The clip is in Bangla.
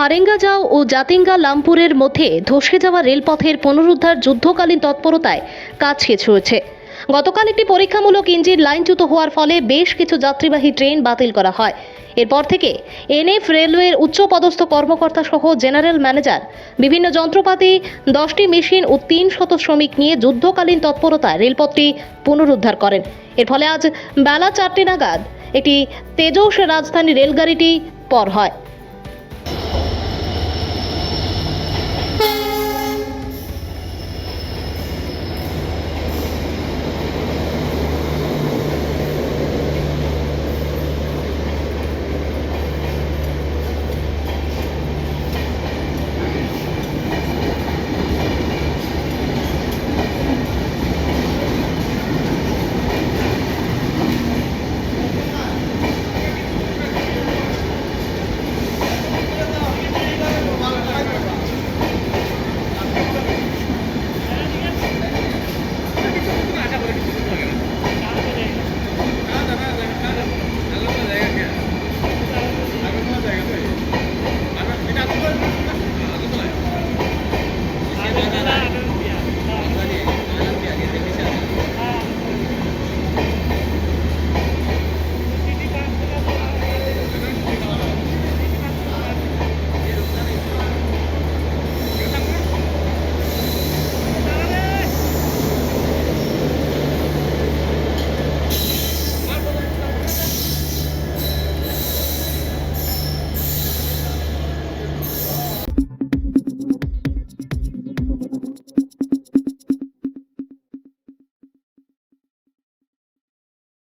হারেঙ্গাজাও ও জাতিঙ্গা লামপুরের মধ্যে ধসে যাওয়া রেলপথের পুনরুদ্ধার যুদ্ধকালীন তৎপরতায় কাজ শেষ হয়েছে। গতকাল একটি পরীক্ষামূলক ইঞ্জিন লাইনচ্যুত হওয়ার ফলে বেশ কিছু যাত্রীবাহী ট্রেন বাতিল করা হয়। এরপর থেকে এনএফ রেলওয়ের উচ্চপদস্থ কর্মকর্তা সহ জেনারেল ম্যানেজার, বিভিন্ন যন্ত্রপাতি, দশটি মেশিন ও তিন শত শ্রমিক নিয়ে যুদ্ধকালীন তৎপরতায় রেলপথটি পুনরুদ্ধার করেন। এর ফলে আজ বেলা চারটে নাগাদ একটি তেজস রাজধানী রেলগাড়িটি পর হয়।